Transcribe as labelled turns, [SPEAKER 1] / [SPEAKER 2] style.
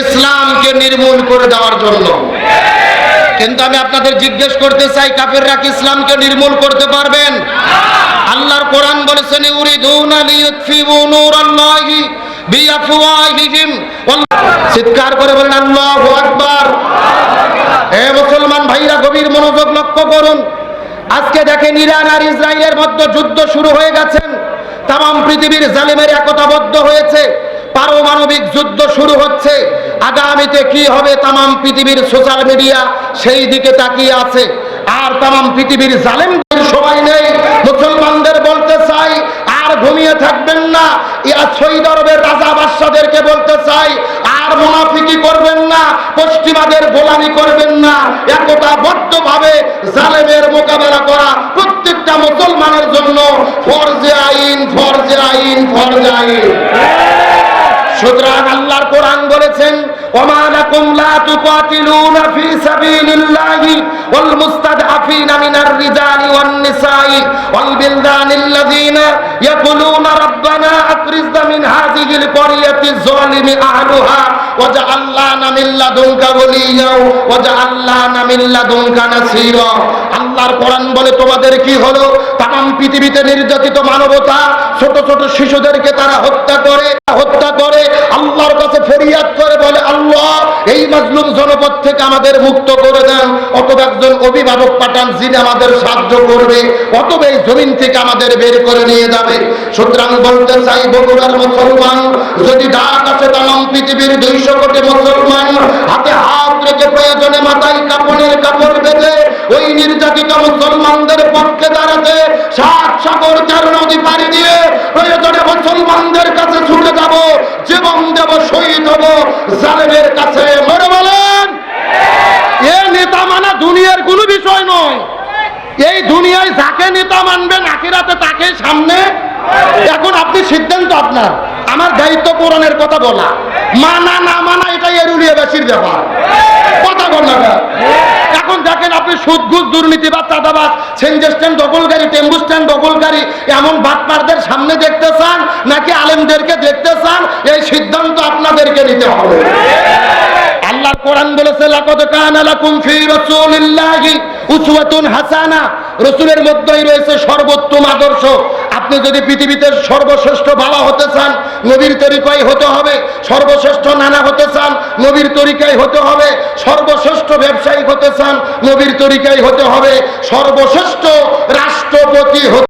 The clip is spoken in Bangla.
[SPEAKER 1] ইসলামকে নির্মূল করে দেওয়ার জন্য। কিন্তু আমি আপনাদের জিজ্ঞেস করতে চাই, কাফেররা কি ইসলামকে নির্মূল করতে পারবেন? আল্লাহর কোরআন বলেছেন, ইউরিদুনা চিৎকার করে বলেন আকবার। হে মুসলমান ভাইরা, গভীর মনোযোগ লক্ষ্য করুন। আজকে দেখেন, ইরান আর ইসরায়েলের মধ্যে যুদ্ধ শুরু হয়ে গেছেন তাম পৃথিবীর জালিমের একতাবদ্ধ হয়েছে পারমাণবিক যুদ্ধ শুরু হচ্ছে। আগামীতে কি হবে তাম পৃথিবীর সোশ্যাল মিডিয়া সেই দিকে তাকিয়ে আছে। আর তাম পৃথিবীর জালেমদের সময় নেই। মুসলমানদের বলতে চাই, আর ঘুমিয়ে থাকবেন না। ইয়া রাজা বাদশাদেরকে বলতে চাই, আর মুনাফিকি করবেন না, পশ্চিমাদের গোলামি করবেন না। জালেমের মোকাবেলা করা প্রত্যেকটা মুসলমানের জন্য ফরজে তোমাদের কি হলো? তাম পৃথিবীতে নির্যাতিত মানবতা, ছোট ছোট শিশুদেরকে তারা হত্যা করে হত্যা করে, আল্লাহর কাছে আল্লাহ এই মাজলুম জনপদ থেকে আমাদের মুক্ত করে দেন। অথবা একজন অভিভাবক পাঠান, যিনি আমাদের সাহায্য করবে, অথবা এই জমিন থেকে আমাদের বের করে নিয়ে যাবে। সুতরাং বলতে চাই, বগুড়ার মুসলমান, যদি ডাক আছে তাম পৃথিবীর দুইশো কোটি মুসলমান, হাতে হাত রেখে প্রয়োজনে মাথায় কাপড়ের কাপড় বেঁধে ওই নির্যাতিত মুসলমানদের পক্ষে দাঁড়াতে সাত সাগর চার নদী পাড়ি দিয়ে প্রয়োজনে মুসলমানদের কাছে যাব, জীবন দেব, শহীদ হব। জালেমের কাছে মরে বলেন। এ নেতা মানা দুনিয়ার কোনো বিষয় নয়। এই দুনিয়ায় যাকে নেতা মানবেন আখিরাতে তাকে সামনে। এখন আপনি সিদ্ধান্ত আপনার। আমার দায়িত্ব পূরণের কথা বলা। মানা, না মানা, এটাই এটা এরুলিয়াবাসীর ব্যাপার। কথা বল আপনি সুদ ঘুষ দুর্নীতি বা চাঁদাবাজ। সেঞ্জে স্ট্যান্ড দখলকারী টেম্বু স্ট্যান্ড দখলকারী এমন বাটপারদের সামনে দেখতে চান নাকি আলেমদেরকে দেখতে চান? এই সিদ্ধান্ত আপনাদেরকে নিতে হবে। আল্লাহর কোরআন বলেছে সর্বোত্তম আদর্শ। আপনি যদি পৃথিবীতে সর্বশ্রেষ্ঠ বাবা হতে চান, নবীর তরিকায় হতে হবে। সর্বশ্রেষ্ঠ নানা হতে চান, নবীর তরিকায় হতে হবে। সর্বশ্রেষ্ঠ ব্যবসায়ী হতে চান, নবীর তরিকায় হতে হবে। সর্বশ্রেষ্ঠ রাষ্ট্রপতি হতে